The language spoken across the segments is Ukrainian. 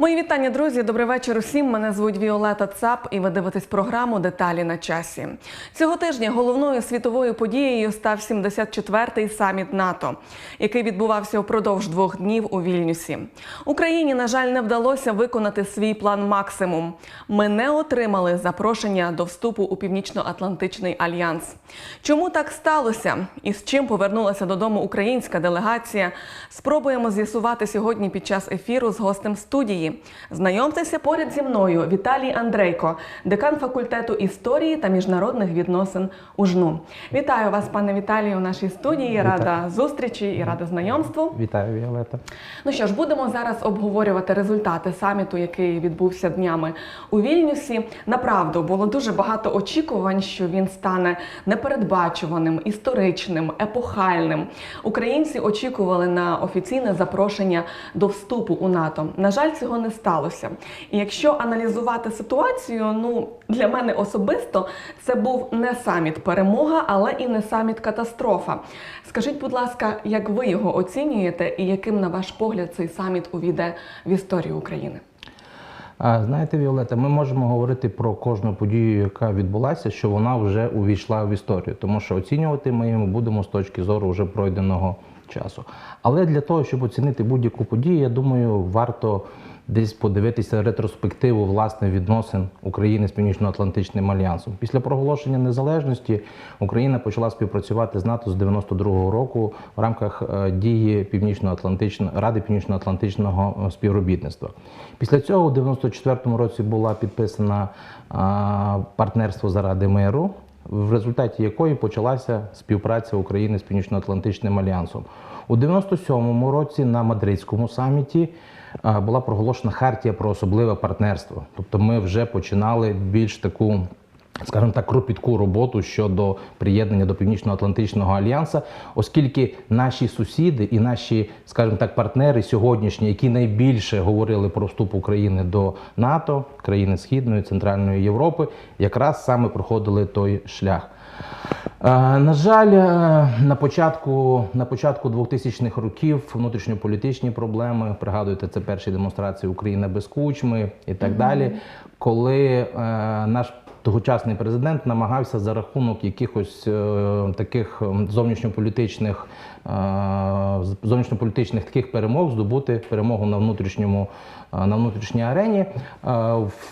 Мої вітання, друзі. Добрий вечір усім. Мене звуть Віолета Цап, і ви дивитесь програму Деталі на часі. Цього тижня головною світовою подією став 74-й саміт НАТО, який відбувався впродовж двох днів у Вільнюсі. Україні, на жаль, не вдалося виконати свій план максимум. Ми не отримали запрошення до вступу у Північно-Атлантичний альянс. Чому так сталося і з чим повернулася додому українська делегація? Спробуємо з'ясувати сьогодні під час ефіру з гостем студії. Знайомтеся поряд зі мною Віталій Андрейко, декан факультету історії та міжнародних відносин УЖНУ. Вітаю вас, пане Віталію, у нашій студії. Рада зустрічі і рада знайомству. Вітаю, Віолета. Ну що ж, будемо зараз обговорювати результати саміту, який відбувся днями у Вільнюсі. Направду було дуже багато очікувань, що він стане непередбачуваним, історичним, епохальним. Українці очікували на офіційне запрошення до вступу у НАТО. На жаль, цього не сталося. І якщо аналізувати ситуацію, ну для мене особисто це був не саміт перемога, але і не саміт катастрофа. Скажіть, будь ласка, як ви його оцінюєте, і яким, на ваш погляд, цей саміт увійде в історію України? Знаєте, Віолета, ми можемо говорити про кожну подію, яка відбулася, що вона вже увійшла в історію, тому що оцінювати ми її будемо з точки зору вже пройденого часу. Але для того, щоб оцінити будь-яку подію, я думаю, варто десь подивитися ретроспективу власне відносин України з Північно-Атлантичним альянсом. Після проголошення незалежності Україна почала співпрацювати з НАТО з 92-го року в рамках е, дії Північно-Атлантичної Ради Північно-Атлантичного е, співробітництва. Після цього у 94-му році була підписана партнерство заради миру, в результаті якої почалася співпраця України з Північно-Атлантичним альянсом. У 97-му році на Мадридському саміті була проголошена хартія про особливе партнерство. Тобто ми вже починали більш таку скажімо так, кропітку роботу щодо приєднання до Північно-Атлантичного альянсу, оскільки наші сусіди і наші, скажімо так, партнери сьогоднішні, які найбільше говорили про вступ України до НАТО, країни Східної, Центральної Європи, якраз саме проходили той шлях. Е, На жаль, е, на початку, на початку 2000-х років внутрішньополітичні проблеми, пригадуєте, це перші демонстрації Україна без кучми і так далі, коли е, наш тогочасний президент намагався за рахунок якихось е, таких зовнішньополітичних, е, зовнішньополітичних таких перемог здобути перемогу на внутрішньому е, на внутрішній арені.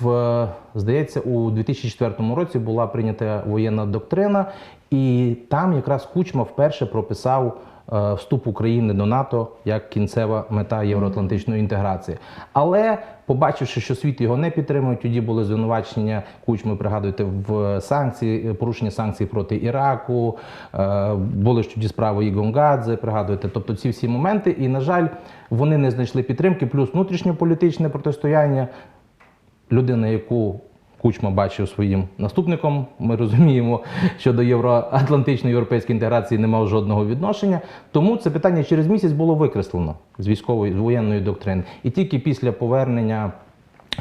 В здається, у 2004 році була прийнята воєнна доктрина, і там якраз Кучма вперше прописав. Е, Вступ України до НАТО як кінцева мета євроатлантичної інтеграції, але побачивши, що світ його не підтримує, тоді були звинувачення кучми. Пригадуєте в санкції, порушення санкцій проти Іраку, е, були ж тоді справи і Гонгадзе, пригадуєте. Тобто ці всі моменти, і на жаль, вони не знайшли підтримки, плюс внутрішньополітичне протистояння людина, яку Кучма бачив своїм наступником. Ми розуміємо, що до євроатлантичної європейської інтеграції не мав жодного відношення. Тому це питання через місяць було викреслено з військової з воєнної доктрини. І тільки після повернення.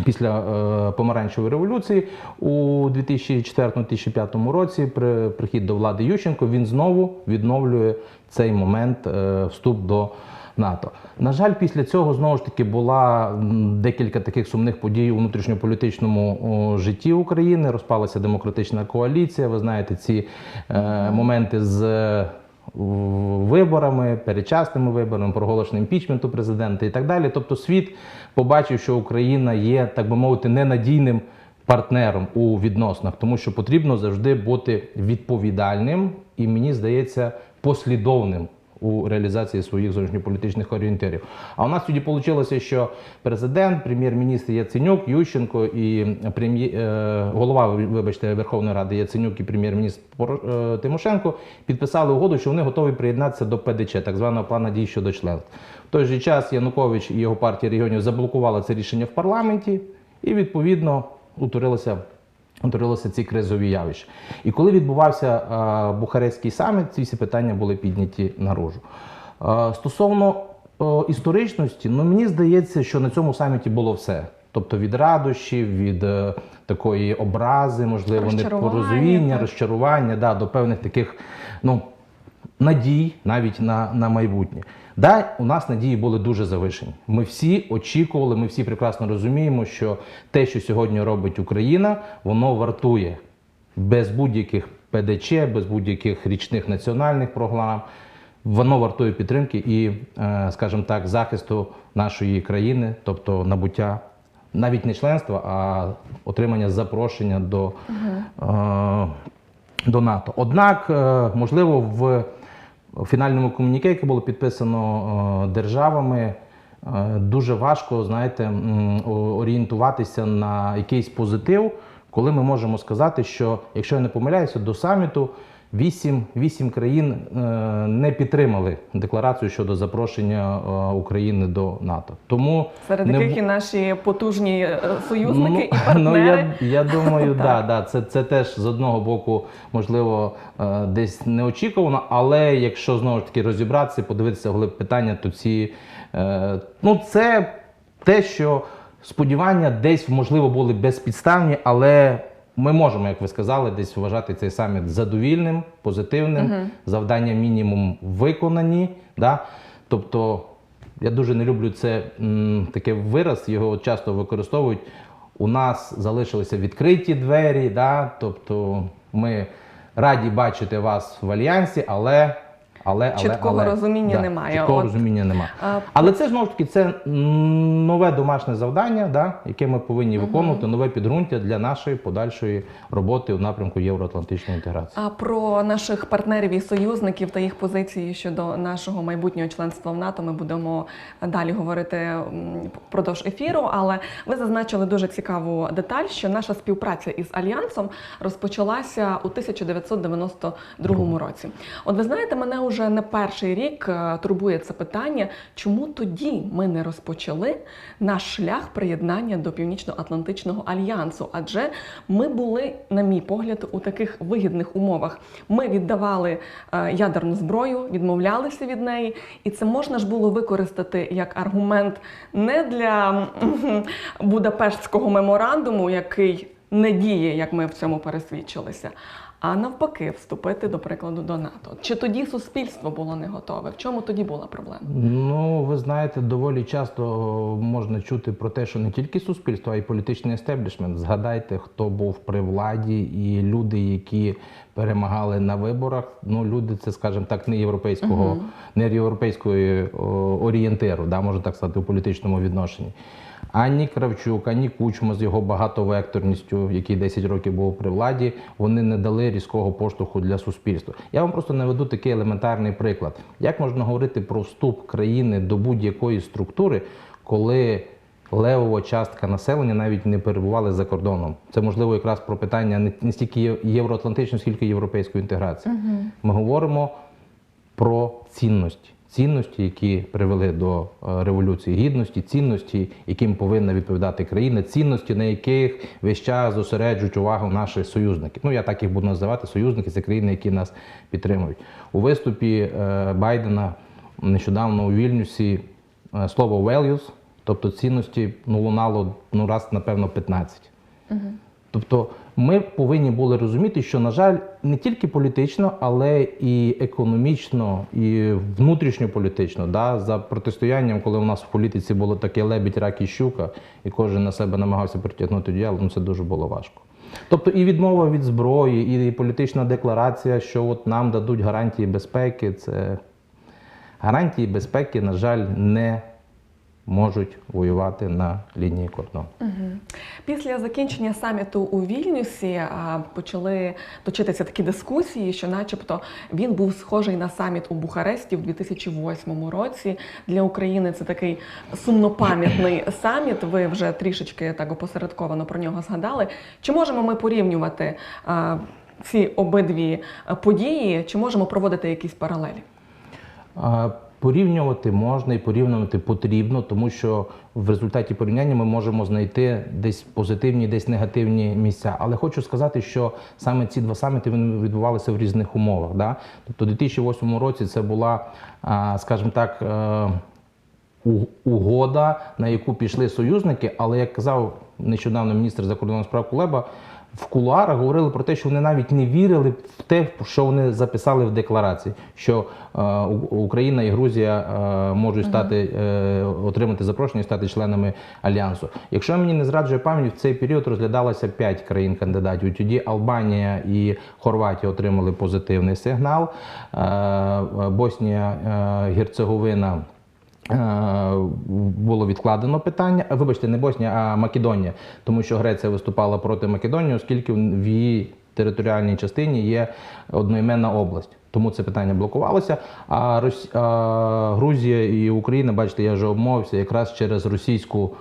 Після е, помаранчевої революції у 2004-2005 році, при прихід до влади Ющенко, він знову відновлює цей момент е, вступ до НАТО. На жаль, після цього знову ж таки була декілька таких сумних подій у внутрішньополітичному житті України. Розпалася демократична коаліція. Ви знаєте, ці е, моменти з е, виборами, передчасними виборами, проголошеним імпічменту президента і так далі. Тобто, світ побачив, що Україна є, так би мовити, ненадійним партнером у відносинах, тому що потрібно завжди бути відповідальним і мені здається послідовним у реалізації своїх зовнішньополітичних орієнтирів. А у нас тоді вийшло, що президент, прем'єр-міністр Яценюк, Ющенко і е, голова, вибачте, Верховної Ради Яценюк і прем'єр-міністр е, Тимошенко підписали угоду, що вони готові приєднатися до ПДЧ, так званого плану дій щодо членства. В той же час Янукович і його партія регіонів заблокували це рішення в парламенті, і відповідно утворилося утворилися ці кризові явища. І коли відбувався Бухарецький Бухарестський саміт, ці всі питання були підняті наружу. Е, стосовно е, історичності, ну мені здається, що на цьому саміті було все. Тобто від радощів, від е, такої образи, можливо, непорозуміння, розчарування, да, до певних таких, ну. Надій навіть на, на майбутнє. Да, у нас надії були дуже завишені. Ми всі очікували, ми всі прекрасно розуміємо, що те, що сьогодні робить Україна, воно вартує без будь-яких ПДЧ, без будь-яких річних національних програм. Воно вартує підтримки і, е, скажімо так, захисту нашої країни, тобто набуття навіть не членства, а отримання запрошення до, е, до НАТО. Однак, е, можливо, в фінальному комуніке, яке було підписано е, державами, е, дуже важко, знаєте, орієнтуватися на якийсь позитив, коли ми можемо сказати, що якщо я не помиляюся, до саміту вісім, вісім країн е, не підтримали декларацію щодо запрошення е, України до НАТО. Тому Серед не яких і наші потужні е, союзники і партнери. Ну, я, я думаю, да, да, це, це теж з одного боку, можливо, десь неочікувано, але якщо знову ж таки розібратися, подивитися вглиб питання, то ці ну це те, що сподівання десь можливо були безпідставні, але ми можемо, як ви сказали, десь вважати цей саміт задовільним, позитивним, завдання мінімум виконані. Да? Тобто я дуже не люблю це м, таке вираз, його часто використовують. У нас залишилися відкриті двері, да? тобто ми раді бачити вас в альянсі, але. Але, але, Чіткого але, розуміння да, немає. Чіткого От, розуміння немає. а, Але це знову ж таки це нове домашнє завдання, да, яке ми повинні виконувати, нове підґрунтя для нашої подальшої роботи у напрямку євроатлантичної інтеграції. А про наших партнерів і союзників та їх позиції щодо нашого майбутнього членства в НАТО ми будемо далі говорити впродовж ефіру. Але ви зазначили дуже цікаву деталь, що наша співпраця із альянсом розпочалася у 1992 році. От ви знаєте, мене вже не перший рік е, турбує це питання, чому тоді ми не розпочали наш шлях приєднання до Північно-Атлантичного альянсу? Адже ми були, на мій погляд, у таких вигідних умовах. Ми віддавали е, ядерну зброю, відмовлялися від неї, і це можна ж було використати як аргумент не для Будапештського меморандуму, який не діє, як ми в цьому пересвідчилися. А навпаки, вступити до прикладу до НАТО. Чи тоді суспільство було не готове? В чому тоді була проблема? Ну, ви знаєте, доволі часто можна чути про те, що не тільки суспільство, а й політичний естеблішмент. Згадайте, хто був при владі, і люди, які перемагали на виборах. Ну, люди, це, скажімо так, не європейського, не європейської о, орієнтиру, да, можна так сказати, у політичному відношенні. Ані Кравчук, ані Кучма з його багатовекторністю, який 10 років був при владі, вони не дали різкого поштовху для суспільства. Я вам просто наведу такий елементарний приклад. Як можна говорити про вступ країни до будь-якої структури, коли левова частка населення навіть не перебували за кордоном? Це можливо якраз про питання не не стільки євроатлантичної, скільки європейської інтеграції. Ми говоримо про цінності. Цінності, які привели до е, революції гідності, цінності, яким повинна відповідати країна, цінності, на яких весь час зосереджують увагу наші союзники. Ну я так їх буду називати. Союзники це країни, які нас підтримують. У виступі е, Байдена нещодавно у Вільнюсі е, слово values, тобто цінності, ну лунало ну раз, напевно, 15. Тобто ми повинні були розуміти, що, на жаль, не тільки політично, але і економічно, і внутрішньополітично, да, за протистоянням, коли у нас в політиці було таке лебідь, рак і щука, і кожен на себе намагався притягнути діяло, ну це дуже було важко. Тобто і відмова від зброї, і політична декларація, що от нам дадуть гарантії безпеки, це гарантії безпеки, на жаль, не можуть воювати на лінії кордону. Після закінчення саміту у Вільнюсі а, почали точитися такі дискусії, що, начебто, він був схожий на саміт у Бухаресті в 2008 році. Для України це такий сумнопам'ятний саміт. Ви вже трішечки так опосередковано про нього згадали. Чи можемо ми порівнювати а, ці обидві події? Чи можемо проводити якісь паралелі? Порівнювати можна і порівнювати потрібно, тому що в результаті порівняння ми можемо знайти десь позитивні, десь негативні місця. Але хочу сказати, що саме ці два саміти відбувалися в різних умовах. Да? Тобто, у 2008 році це була, скажімо так, е, угода, на яку пішли союзники, але як казав нещодавно міністр закордонних справ Кулеба, в кулуарах говорили про те, що вони навіть не вірили в те, що вони записали в декларації, що е, Україна і Грузія е, можуть стати е, отримати запрошення і стати членами альянсу. Якщо мені не зраджує пам'ять, в цей період розглядалося 5 країн-кандидатів. Тоді Албанія і Хорватія отримали позитивний сигнал. Е, Боснія, е, Герцеговина. Е, Було відкладено питання. Вибачте, не Боснія, а Македонія, тому що Греція виступала проти Македонії, оскільки в її територіальній частині є одноіменна область. Тому це питання блокувалося. А, Рос... а Грузія і Україна, бачите, я вже обмовився, якраз через російську.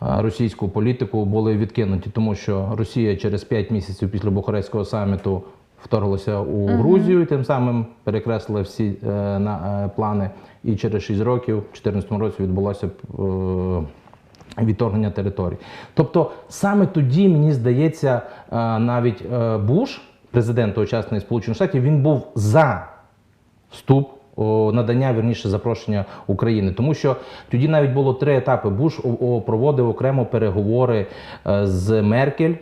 Російську політику були відкинуті, тому що Росія через 5 місяців після Бухарестського саміту вторглася у Грузію і тим самим перекреслила всі е, на, е, плани. І через 6 років, в 2014 році, відбулося е, відторгнення територій. Тобто саме тоді, мені здається, е, навіть е, Буш, президент тогочасної Сполучених Штатів, він був за вступ. Надання вірніше запрошення України, тому що тоді навіть було три етапи. Буш проводив окремо переговори е, з Меркель,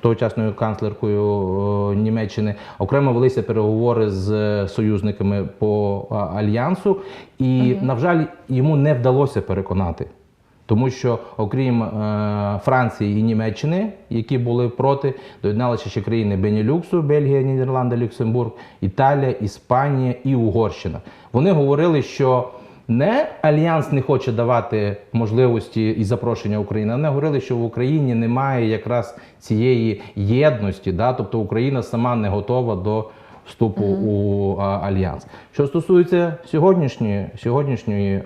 тогочасною канцлеркою Німеччини. Окремо велися переговори з союзниками по альянсу, і на жаль, йому не вдалося переконати. Тому що окрім е, Франції і Німеччини, які були проти, доєдналися ще країни Бенілюксу, Бельгія, Нідерланди, Люксембург, Італія, Іспанія і Угорщина. Вони говорили, що не альянс не хоче давати можливості і запрошення України. Вони говорили, що в Україні немає якраз цієї єдності, да? тобто Україна сама не готова до вступу у а, альянс. Що стосується сьогоднішньої, сьогоднішньої е,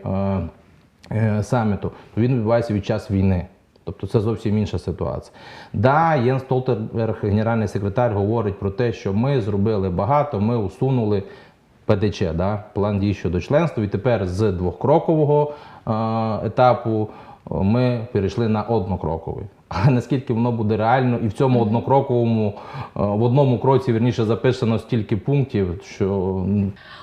е, саміту, то він відбувається від час війни. Тобто це зовсім інша ситуація. Да, Єн Столтерберг, генеральний секретар, говорить про те, що ми зробили багато, ми усунули ПДЧ, да, план дій щодо членства. І тепер з двохкрокового е, етапу е, ми перейшли на однокроковий. Але наскільки воно буде реально, і в цьому однокроковому, е, в одному кроці вірніше записано стільки пунктів, що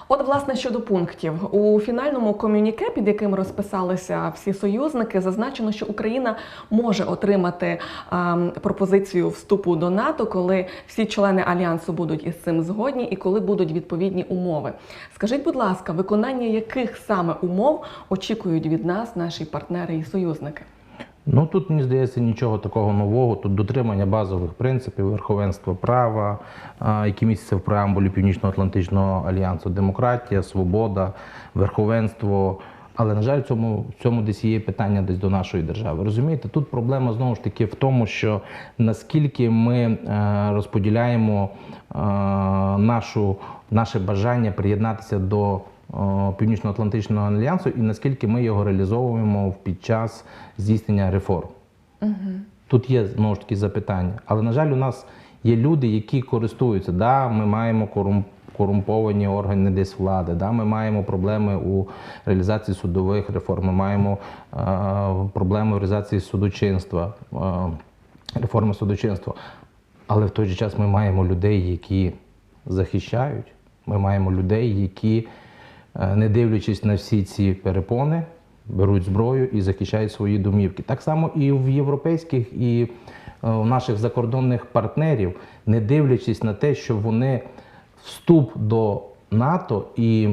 От, власне, щодо пунктів у фінальному комюніке, під яким розписалися всі союзники, зазначено, що Україна може отримати ем, пропозицію вступу до НАТО, коли всі члени альянсу будуть із цим згодні, і коли будуть відповідні умови. Скажіть, будь ласка, виконання яких саме умов очікують від нас наші партнери і союзники? Ну тут мені здається нічого такого нового. Тут дотримання базових принципів, верховенство права, які містяться в преамбулі Північно-Атлантичного альянсу, демократія, свобода, верховенство. Але на жаль, в цьому, в цьому десь є питання десь до нашої держави. Розумієте, тут проблема знову ж таки в тому, що наскільки ми е, розподіляємо е, нашу, наше бажання приєднатися до о, Північно-Атлантичного альянсу і наскільки ми його реалізовуємо під час здійснення реформ. Тут є знову ж таки запитання. Але, на жаль, у нас є люди, які користуються. Да, ми маємо корум- корумповані органи десь влади, да, ми маємо проблеми у реалізації судових реформ, ми маємо е, проблеми у реалізації судочинства, е, реформи судочинства. Але в той же час ми маємо людей, які захищають. Ми маємо людей, які, не дивлячись на всі ці перепони, беруть зброю і захищають свої домівки. Так само і в європейських, і е, у наших закордонних партнерів, не дивлячись на те, що вони вступ до НАТО і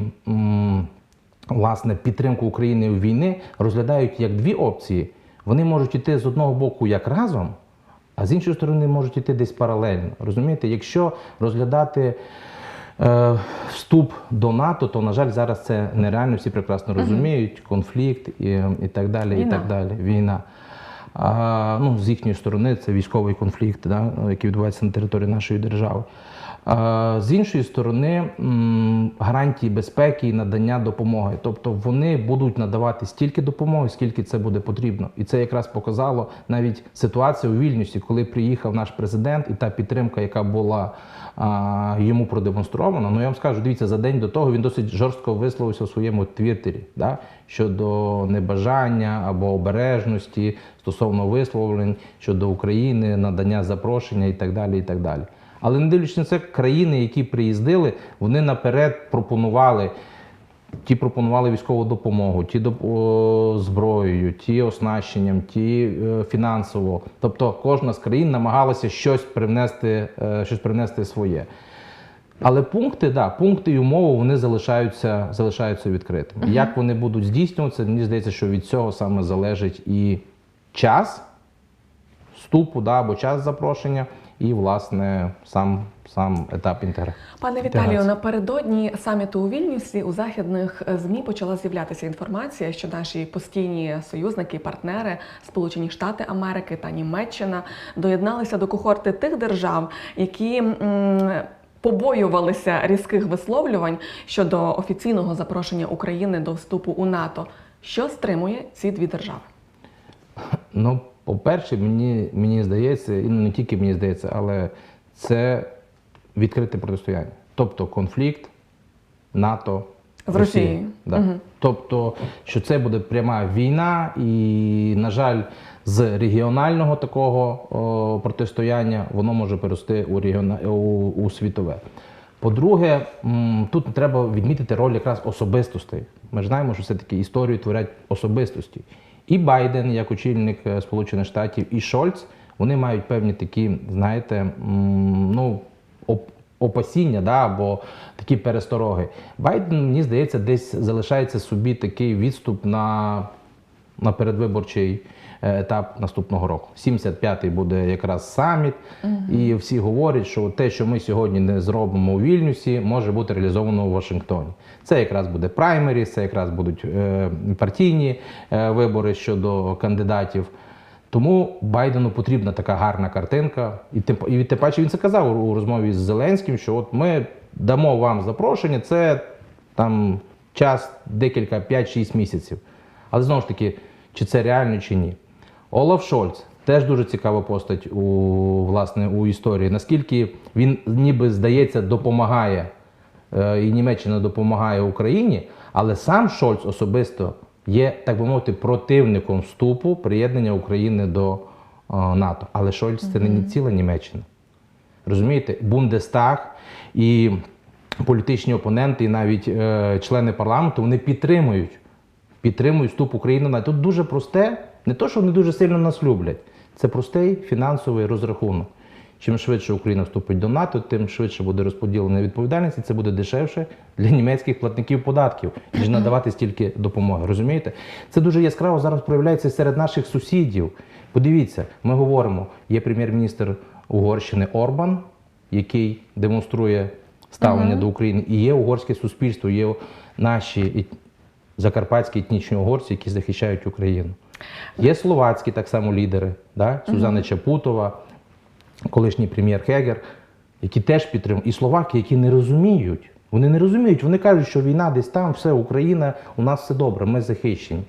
власне підтримку України в війни розглядають як дві опції. Вони можуть іти з одного боку як разом, а з іншої сторони можуть іти десь паралельно. Розумієте, якщо розглядати е, вступ до НАТО, то на жаль, зараз це нереально. Всі прекрасно розуміють конфлікт і, і так далі. І так далі. Війна. А, ну, з їхньої сторони це військовий конфлікт, да, який відбувається на території нашої держави. З іншої сторони, гарантії безпеки і надання допомоги. Тобто вони будуть надавати стільки допомоги, скільки це буде потрібно. І це якраз показало навіть ситуація у Вільнюсі, коли приїхав наш президент, і та підтримка, яка була йому продемонстрована. Ну я вам скажу, дивіться, за день до того він досить жорстко висловився у своєму твіттері да, щодо небажання або обережності стосовно висловлень щодо України, надання запрошення і так далі. І так далі. Але не дивлячись на це, країни, які приїздили, вони наперед пропонували Ті пропонували військову допомогу, ті зброєю, ті оснащенням, ті е, фінансово. Тобто кожна з країн намагалася щось привнести, е, щось привнести своє. Але пункти, да, пункти і умови вони залишаються, залишаються відкритими. Як вони будуть здійснюватися, мені здається, що від цього саме залежить і час вступу, да, або час запрошення, і власне сам, сам етап інтеграції. Пане Віталію, напередодні саміту у Вільнюсі у західних е, змі почала з'являтися інформація, що наші постійні союзники партнери, Сполучені Штати Америки та Німеччина, доєдналися до кохорти тих держав, які побоювалися різких висловлювань щодо офіційного запрошення України до вступу у НАТО. Що стримує ці дві держави? Ну, по-перше, мені, мені здається, і не тільки мені здається, але це відкрите протистояння. Тобто конфлікт НАТО З Росією. Да. Тобто, що це буде пряма війна, і, на жаль, з регіонального такого о, протистояння воно може перейти у, регіона... у, у світове. По-друге, тут треба відмітити роль якраз особистостей. Ми ж знаємо, що все-таки історію творять особистості. І Байден, як очільник е, Сполучених Штатів, і Шольц, вони мають певні такі, знаєте, ну, оп- опасіння да, або такі перестороги. Байден, мені здається, десь залишається собі такий відступ на, на передвиборчий е, етап наступного року. 75-й буде якраз саміт, і всі говорять, що те, що ми сьогодні не зробимо у Вільнюсі, може бути реалізовано у Вашингтоні. Це якраз буде праймері, це якраз будуть е, партійні е, вибори щодо кандидатів. Тому Байдену потрібна така гарна картинка. І тим і тим паче він це казав у розмові з Зеленським, що от ми дамо вам запрошення, це там час декілька 5-6 місяців. Але знову ж таки, чи це реально, чи ні. Олаф Шольц теж дуже цікава постать у, власне, у історії. Наскільки він ніби здається допомагає, е, і Німеччина допомагає Україні, але сам Шольц особисто є, так би мовити, противником вступу приєднання України до е, НАТО. Але Шольц це не ціла Німеччина. Розумієте, Бундестаг і політичні опоненти, і навіть е, члени парламенту вони підтримують, підтримують вступ України на тут дуже просте, не то, що вони дуже сильно нас люблять. Це простий фінансовий розрахунок. Чим швидше Україна вступить до НАТО, тим швидше буде розподілена відповідальність, і це буде дешевше для німецьких платників податків, ніж надавати стільки допомоги. Розумієте? Це дуже яскраво зараз проявляється серед наших сусідів. Подивіться, ми говоримо, є прем'єр-міністр Угорщини Орбан, який демонструє ставлення до України, і є угорське суспільство, є наші закарпатські етнічні угорці, які захищають Україну. Є словацькі так само лідери, да? Сюзанна Чапутова, колишній прем'єр Хегер, які теж підтримують, і словаки, які не розуміють. Вони не розуміють, вони кажуть, що війна десь там, все, Україна, у нас все добре, ми захищені.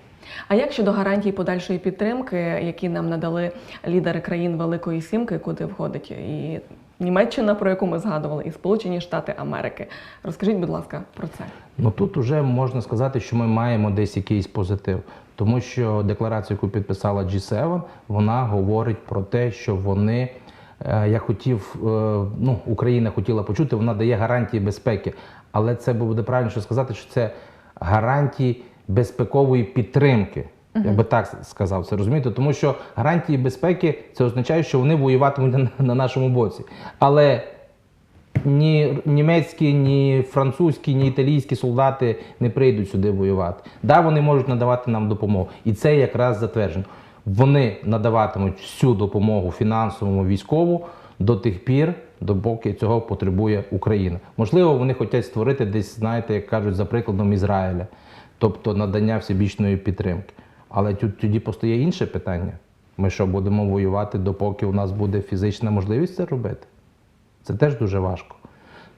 А як щодо гарантій подальшої підтримки, які нам надали лідери країн Великої Сімки, куди входить і Німеччина, про яку ми згадували, і Сполучені Штати Америки? Розкажіть, будь ласка, про це. Ну тут вже можна сказати, що ми маємо десь якийсь позитив, тому що декларація, яку підписала G7, вона говорить про те, що вони. е, Я хотів, е, ну Україна хотіла почути, вона дає гарантії безпеки, але це буде правильніше сказати, що це гарантії безпекової підтримки. Я би так сказав це, розумієте? Тому що гарантії безпеки це означає, що вони воюватимуть на, на нашому боці. Але ні німецькі, ні французькі, ні італійські солдати не прийдуть сюди воювати. Да, вони можуть надавати нам допомогу. І це якраз затверджено. Вони надаватимуть всю допомогу фінансову, військову до тих пір, допоки цього потребує Україна. Можливо, вони хочуть створити десь, знаєте, як кажуть, за прикладом Ізраїля, тобто надання всебічної підтримки. Але тут тоді постає інше питання. Ми що будемо воювати, допоки у нас буде фізична можливість це робити? Це теж дуже важко.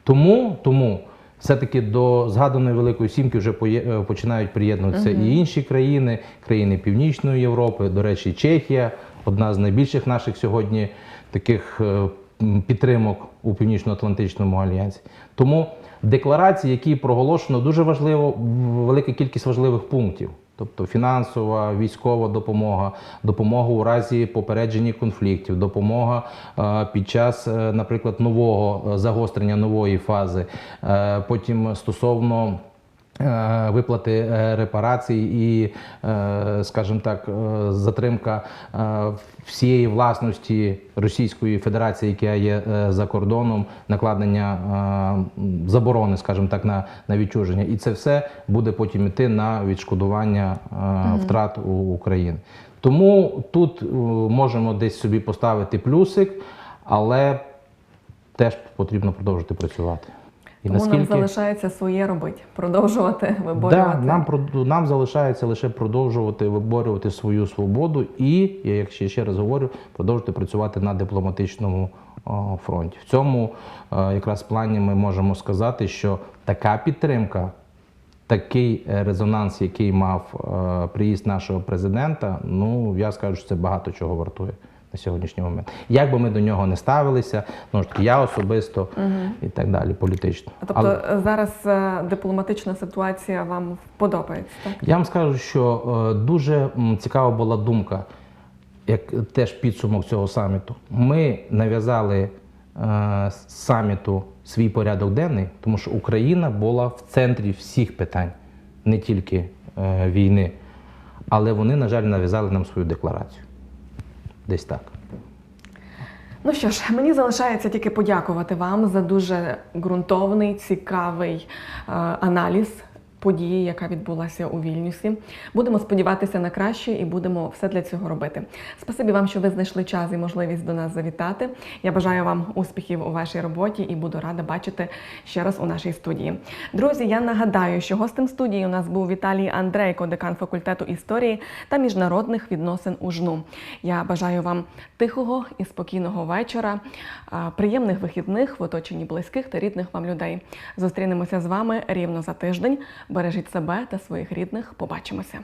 Тому, тому все-таки до згаданої Великої Сімки вже е, починають приєднуватися і інші країни, країни Північної Європи. До речі, Чехія одна з найбільших наших сьогодні таких е, підтримок у Північно-Атлантичному альянсі. Тому декларації, які проголошено, дуже важливо велика кількість важливих пунктів. Тобто фінансова, військова допомога, допомога у разі попередження конфліктів, допомога е, під час, е, наприклад, нового е, загострення нової фази. Потім стосовно виплати е, репарацій і, е, скажімо так, е, затримка е, всієї власності Російської Федерації, яка є е, за кордоном, накладення е, заборони, скажімо так, на, на відчуження. І це все буде потім йти на відшкодування е, втрат у України. Тому тут е, можемо десь собі поставити плюсик, але теж потрібно продовжувати працювати. І Тому нам залишається своє робити, продовжувати виборювати. Да, нам, нам залишається лише продовжувати виборювати свою свободу і, я як ще, ще раз говорю, продовжувати працювати на дипломатичному о, фронті. В цьому е, якраз плані ми можемо сказати, що така підтримка, такий е, резонанс, який мав е, приїзд нашого президента, ну я скажу, що це багато чого вартує. На сьогоднішній момент. Як би ми до нього не ставилися, ну ж таки, я особисто і так далі, політично. Тобто Але- зараз е, дипломатична ситуація вам подобається, так? Я вам скажу, що е, дуже цікава була думка, як теж підсумок цього саміту. Ми нав'язали е, саміту свій порядок денний, тому що Україна була в центрі всіх питань, не тільки е, війни. Але вони, на жаль, нав'язали нам свою декларацію. Десь так. Ну що ж, мені залишається тільки подякувати вам за дуже ґрунтовний, цікавий е, аналіз події, яка відбулася у Вільнюсі. Будемо сподіватися на краще і будемо все для цього робити. Спасибі вам, що ви знайшли час і можливість до нас завітати. Я бажаю вам успіхів у вашій роботі і буду рада бачити ще раз у нашій студії. Друзі, я нагадаю, що гостем студії у нас був Віталій Андрейко, декан факультету історії та міжнародних відносин у ЖНУ. Я бажаю вам тихого і спокійного вечора, приємних вихідних в оточенні близьких та рідних вам людей. Зустрінемося з вами рівно за тиждень. Бережіть себе та своїх рідних. Побачимося.